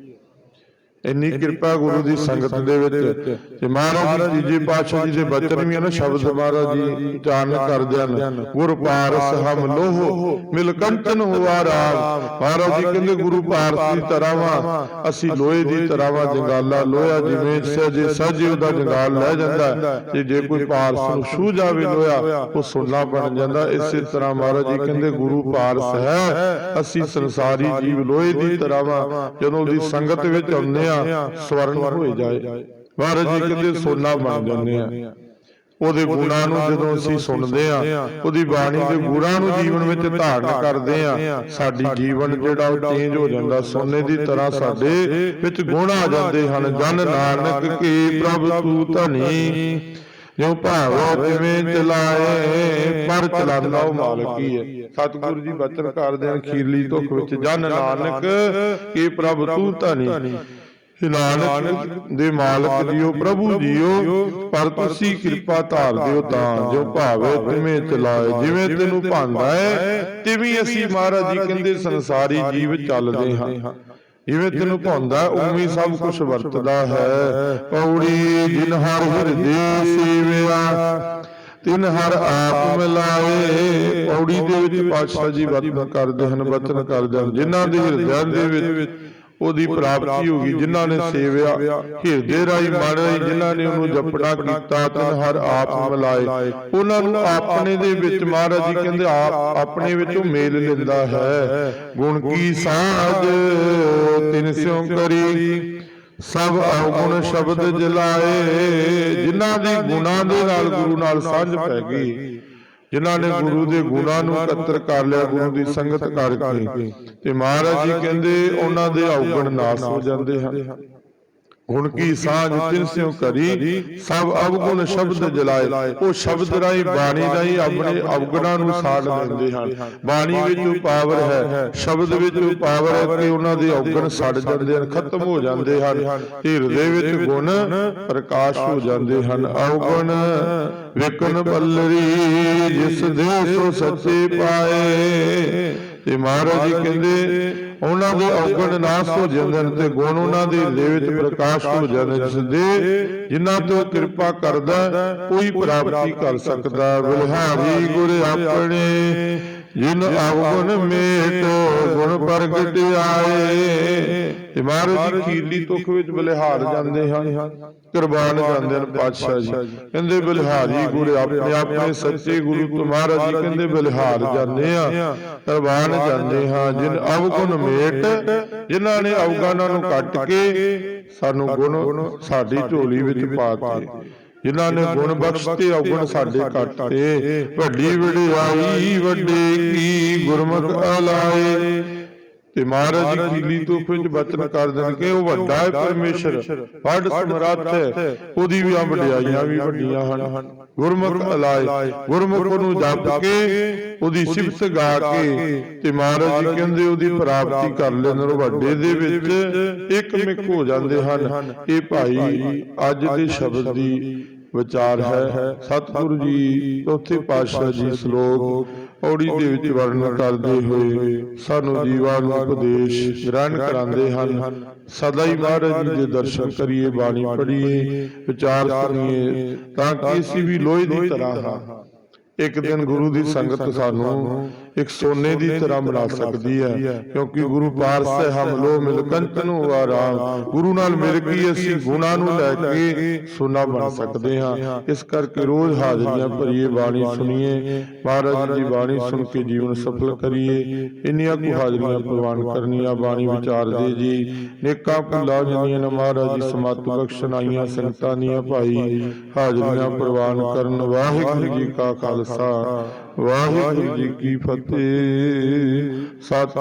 ਇੰਨੀ ਕਿਰਪਾ ਗੁਰੂ ਦੀ ਸੰਗਤ ਦੇ ਵਿੱਚ। ਤੇ ਮਹਾਰਾਜ ਜੀ ਜੀ ਪਾਤਸ਼ਾਹ ਜੀ ਦੇ ਬਚਨ ਵੀ ਹਨ ਸ਼ਬਦ ਮਹਾਰਾਜ ਜੀ ਉਚਾਰਨ ਕਰਦੇ ਹਨ ਗੁਰ ਪਾਰਸ ਹਮ ਲੋਹ ਮਿਲ ਕੰਚਨ ਹੁਆ ਰਾਮ। ਮਹਾਰਾਜ ਜੀ ਕਹਿੰਦੇ ਗੁਰੂ ਪਾਰਸ ਦੀ ਤਰ੍ਹਾਂ ਵਾ ਅਸੀਂ ਲੋਹੇ ਦੀ ਤਰ੍ਹਾਂ ਵਾ ਜੰਗਾਲਾ ਲੋਹਾ ਜਿਵੇਂ ਸਜੇ ਸਜੇ ਉਹਦਾ ਜੰਗਾਲ ਲੈ ਜਾਂਦਾ। ਤੇ ਜੇ ਕੋਈ ਪਾਰਸ ਨੂੰ ਛੂ ਜਾਵੇ ਲੋਹਾ ਉਹ ਸੁੰਨਾ ਬਣ ਜਾਂਦਾ। ਇਸੇ ਤਰ੍ਹਾਂ ਮਹਾਰਾਜ ਜੀ ਕਹਿੰਦੇ ਗੁਰੂ ਪਾਰਸ ਹੈ। ਅਸੀਂ ਸੰਸਾਰੀ ਜੀਵ ਲੋਹੇ ਦੀ ਤਰ੍ਹਾਂ ਵਾ ਜਦੋਂ ਉਹਦੀ ਸੰਗਤ ਵਿੱਚ ਆਉਂਦੇ ਆ ਸਵਰਨ ਹੋਏ ਜਾਏ। ਮਹਾਰਾਜ ਜੀ ਕਹਿੰਦੇ ਸੋਨਾ ਬਣ ਜਾਂਦੇ ਆ। ਉਹਦੇ ਗੁਣਾਂ ਨੂੰ ਜਦੋਂ ਅਸੀਂ ਸੁਣਦੇ ਆ ਉਹਦੀ ਬਾਣੀ ਦੇ ਗੁਣਾਂ ਨੂੰ ਜੀਵਨ ਵਿੱਚ ਧਾਰਨ ਕਰਦੇ ਆ। ਸਾਡੀ ਜੀਵਨ ਜਿਹੜਾ ਉਹ ਚੇਂਜ ਹੋ ਜਾਂਦਾ ਸੋਨੇ ਦੀ ਤਰ੍ਹਾਂ ਸਾਡੇ ਵਿੱਚ ਗੁਣ ਆ ਜਾਂਦੇ ਹਨ। ਜਨ ਨਾਨਕ ਕੀ ਪ੍ਰਭ ਤੂੰ ਧਨੀ। ਜੋ ਭਾਵੋ ਜਿਵੇਂ ਚਲਾਏ ਪਰ ਚਲਾਉਂਦਾ ਉਹ ਮਾਲਕ ਹੀ ਹੈ। ਸਤਿਗੁਰੂ ਜੀ ਬਚਨ ਕਰਦੇ ਹਨ ਖੀਰਲੀ ਧੁਖ ਵਿੱਚ ਜਨ ਨਾਨਕ ਕੀ ਪ੍ਰਭ ਤੂੰ ਧਨੀ। ਨਾਨਕ ਦੇ ਮਾਲਕ ਜੀਓ ਪ੍ਰਭੂ ਜੀਓ। ਪਰ ਤੁਸੀਂ ਕਿਰਪਾ ਧਾਰ ਦਿਓ ਤਾਂ ਜੋ ਭਾਵੇ ਤਿਵੇਂ ਚਲਾਏ ਜਿਵੇਂ ਤੈਨੂੰ ਭਾਂਦਾ ਹੈ ਤਿਵੇਂ ਅਸੀਂ ਮਹਾਰਾਜ ਜੀ ਕਹਿੰਦੇ ਸੰਸਾਰੀ ਜੀਵ ਚੱਲਦੇ ਹਾਂ। ਜਿਵੇਂ ਤੈਨੂੰ ਭਾਉਂਦਾ ਉਵੇਂ ਸਭ ਕੁਝ ਵਰਤਦਾ ਹੈ। ਪੌੜੀ ਜਿਨ ਹਰ ਹਿਰਦੇ ਸੇਵਿਆ ਤਿਨ ਹਰ ਆਪ ਮਿਲਾਏ। ਪੌੜੀ ਦੇ ਵਿੱਚ ਪਾਤਸ਼ਾਹ ਜੀ ਵਰਤਨ ਕਰਦੇ ਹਨ ਬਚਨ ਕਰਦੇ ਹਨ। ਜਿਨ੍ਹਾਂ ਦੇ ਹਿਰਦਿਆਂ ਦੇ ਵਿੱਚ ਉਹਦੀ ਪ੍ਰਾਪਤੀ ਹੋ ਗਈ ਜਿਨ੍ਹਾਂ ਨੇ ਸੇਵਿਆ ਹਿਰਦੇ ਰਾਈ ਮਨ ਰਾਈ ਜਿਨ੍ਹਾਂ ਨੇ ਉਹਨੂੰ ਜਪਣਾ ਕੀਤਾ ਤਿਨ ਹਰ ਆਪ ਮਿਲਾਏ ਉਹਨਾਂ ਨੂੰ ਆਪਣੇ ਦੇ ਵਿੱਚ ਮਹਾਰਾਜ ਜੀ ਕਹਿੰਦੇ ਆਪ ਆਪਣੇ ਵਿੱਚੋਂ ਮੇਲ ਲੈਂਦਾ ਹੈ। ਗੁਣ ਕੀ ਸਾਜ ਤਿਨ ਸਿਉ ਕਰੀ। ਸਭ ਔਗੁਣ ਸ਼ਬਦ ਜਲਾਏ ਜਿਨ੍ਹਾਂ ਦੇ ਗੁਣਾਂ ਦੇ ਨਾਲ ਗੁਰੂ ਨਾਲ ਸਾਂਝ ਪੈ ਗਈ। ਜਿਨ੍ਹਾਂ ਨੇ ਗੁਰੂ ਦੇ ਗੁਣਾਂ ਨੂੰ ਇਕੱਤਰ ਕਰ ਲਿਆ ਗੁਰੂ ਦੀ ਸੰਗਤ ਕਰਕੇ। ਤੇ ਮਹਾਰਾਜ ਜੀ ਕਹਿੰਦੇ ਉਹਨਾਂ ਦੇ ਔਗਣ ਨਾਸ ਹੋ ਜਾਂਦੇ ਹਨ। ਗੁਣ ਕੀ ਸਾਂਝ ਤਿਨ ਸਿਉ ਕਰੀ? ਸਭ ਅਵਗੁਣ ਸ਼ਬਦ ਜਲਾਏ। ਉਹ ਸ਼ਬਦ ਰਾਈ ਬਾਣੀ ਰਾਈ ਆਪਣੇ ਅਵਗੁਣਾਂ ਨੂੰ ਸਾੜ ਲੈਂਦੇ ਹਨ। ਬਾਣੀ ਵਿੱਚ ਉਹ ਪਾਵਰ ਹੈ। ਸ਼ਬਦ ਵਿੱਚ ਉਹ ਪਾਵਰ ਹੈ ਕਿ ਉਹਨਾਂ ਦੇ ਅਵਗੁਣ ਸੜ ਜਾਂਦੇ ਹਨ ਖਤਮ ਹੋ ਜਾਂਦੇ ਹਨ। ਹਿਰਦੇ ਵਿੱਚ ਗੁਣ ਪ੍ਰਕਾਸ਼ ਹੋ ਜਾਂਦੇ ਹਨ। ਅਵਗੁਣ ਵਿਕਨ ਬੱਲਰੀ ਜਿਸ ਦੇ ਸੋ ਸੱਚੇ ਪਾਏ। ਤੇ ਮਹਾਰਾਜ ਜੀ ਕਹਿੰਦੇ ਉਹਨਾਂ ਦੇ ਔਗਣ ਨਾਸ ਹੋ ਜਾਂਦੇ ਨੇ ਤੇ ਗੁਣ ਉਹਨਾਂ ਦੇ ਵਿੱਚ ਪ੍ਰਕਾਸ਼ ਹੋ ਜਾਂਦੇ ਜਿਸ ਦੇ ਜਿਨ੍ਹਾਂ ਤੋਂ ਕਿਰਪਾ ਕਰਦਾ ਕੋਈ ਪ੍ਰਾਪਤੀ ਕਰ ਸਕਦਾ। ਬਿਲਹਾਰੀ ਗੁਰ ਆਪਣੇ ਜਿਨ ਅਵਗੁਣ ਮੇਟ ਗੁਣ ਪ੍ਰਗਟ ਆਏ। ਤੇ ਮਹਾਰਾਜ ਜੀ ਖੀਰਲੀ ਤੁਖ ਵਿੱਚ ਬਲਿਹਾਰ ਜਾਂਦੇ ਹਨ। ਕੁਰਬਾਨ ਜਾਂਦੇ ਹਨ ਪਾਤਸ਼ਾਹ ਜੀ। ਕਹਿੰਦੇ ਬਲਿਹਾਰੀ ਗੁਰੂ ਆਪਣੇ ਆਪਣੇ ਸੱਚੇ ਗੁਰੂ ਤੋਂ ਮਹਾਰਾਜ ਜੀ ਕਹਿੰਦੇ ਬਲਿਹਾਰ ਜਾਂਦੇ ਆ ਕੁਰਬਾਨ ਜਾਂਦੇ ਹਾਂ। ਜਿਨ ਅਵਗੁਣ ਮੇਟ ਜਿਨ੍ਹਾਂ ਨੇ ਅਵਗੁਣਾਂ ਨੂੰ ਕੱਟ ਕੇ ਸਾਨੂੰ ਗੁਣ ਸਾਡੀ ਝੋਲੀ ਵਿੱਚ ਪਾਤੇ ਜਿਨ੍ਹਾਂ ਨੇ ਗੁਣ ਬਖਸ਼ਤੇ ਔਗਣ ਸਾਡੇ ਕੱਟੇ ਵੱਡੀ ਵਡਿਆਈ ਵੱਡੇ ਕੀ ਗੁਰਮੁਖ ਅਲਾਏ। ਤੇ ਮਹਾਰਾਜ ਜੀ ਖੀਲੀ ਤੋਂ ਵਿੱਚ ਬਚਨ ਕਰ ਦੇਣ ਕਿ ਉਹ ਵੱਡਾ ਹੈ ਪਰਮੇਸ਼ਰ ਵੱਡ ਸਮਰੱਥ ਹੈ ਉਹਦੀ ਵੀ ਆ ਵਡਿਆਈਆਂ ਵੀ ਵੱਡੀਆਂ ਹਨ। ਗੁਰਮੁਖ ਅਲਾਏ ਗੁਰਮੁਖ ਨੂੰ ਜਪ ਕੇ ਉਹਦੀ ਸਿਫਤ ਗਾ ਕੇ ਤੇ ਮਹਾਰਾਜ ਜੀ ਕਹਿੰਦੇ ਉਹਦੀ ਪ੍ਰਾਪਤੀ ਕਰ ਲੈਣ ਵੱਡੇ ਦੇ ਵਿੱਚ ਇੱਕ ਮਿਕ ਹੋ ਜਾਂਦੇ ਹਨ। ਇਹ ਭਾਈ ਅੱਜ ਦੇ ਸ਼ਬਦ ਦੀ ਵਿਚਾਰ ਹੈ। ਸਤਿਗੁਰੂ ਜੀ ਚੌਥੇ ਪਾਤਸ਼ਾਹ ਜੀ ਸ਼ਲੋਕ ਔੜੀ ਦੇ ਵਿੱਚ ਵਰਣਨ ਕਰਦੇ ਹੋਏ ਸਾਨੂੰ ਜੀਵਾਂ ਨੂੰ ਉਪਦੇਸ਼ ਗ੍ਰਹਿਣ ਕਰਾਉਂਦੇ ਹਨ। ਸਦਾ ਹੀ ਮਹਾਰਾਜ ਜੀ ਦੇ ਦਰਸ਼ਨ ਕਰੀਏ ਬਾਣੀ ਪੜ੍ਹੀਏ ਵਿਚਾਰ ਕਰੀਏ ਤਾਂ ਕਿ ਅਸੀਂ ਵੀ ਲੋਹੇ ਦੀ ਤਰ੍ਹਾਂ ਹਾਂ। ਇੱਕ ਦਿਨ ਗੁਰੂ ਦੀ ਸੰਗਤ ਸਾਨੂੰ ਇੱਕ ਸੋਨੇ ਦੀ ਤਰ੍ਹਾਂ ਬਣਾ ਸਕਦੀ ਹੈ ਕਿਉਂਕਿ ਗੁਰੂ ਪਾਰਸ ਹੈ ਹਮ ਲੋ ਮਿਲ ਕੰਤ ਨੂੰ ਆਰਾਮ ਗੁਰੂ ਨਾਲ ਮਿਲ ਕੇ ਅਸੀਂ ਗੁਣਾ ਨੂੰ ਲੈ ਕੇ ਸੋਨਾ ਬਣ ਸਕਦੇ ਹਾਂ। ਇਸ ਕਰਕੇ ਰੋਜ਼ ਹਾਜ਼ਰੀਆਂ ਭਰੀਏ ਬਾਣੀ ਸੁਣੀਏ ਮਹਾਰਾਜ ਦੀ ਬਾਣੀ ਸੁਣ ਕੇ ਜੀਵਨ ਸਫਲ ਕਰੀਏ। ਇੰਨੀਆਂ ਕੁ ਹਾਜ਼ਰੀਆਂ ਪ੍ਰਵਾਨ ਕਰਨੀਆਂ ਬਾਣੀ ਵਿਚਾਰ ਦੇ ਜੀ। ਨੇਕਾਂ ਭੁੱਲਾ ਜਾਂਦੀਆਂ ਨੇ ਮਹਾਰਾਜ ਜੀ ਸਮਤ ਸੰਗਤਾਂ ਦੀਆਂ ਭਾਈ। ਹਾਜ਼ਰੀਆਂ ਪ੍ਰਵਾਨ ਕਰਨ ਵਾਹਿਗੁਰੂ ਜੀ ਕਾ ਖਾਲਸਾ। ਵਾਹਿਗੁਰੂ ਜੀ ਕੀ ਫਤਿਹ। ਸਤ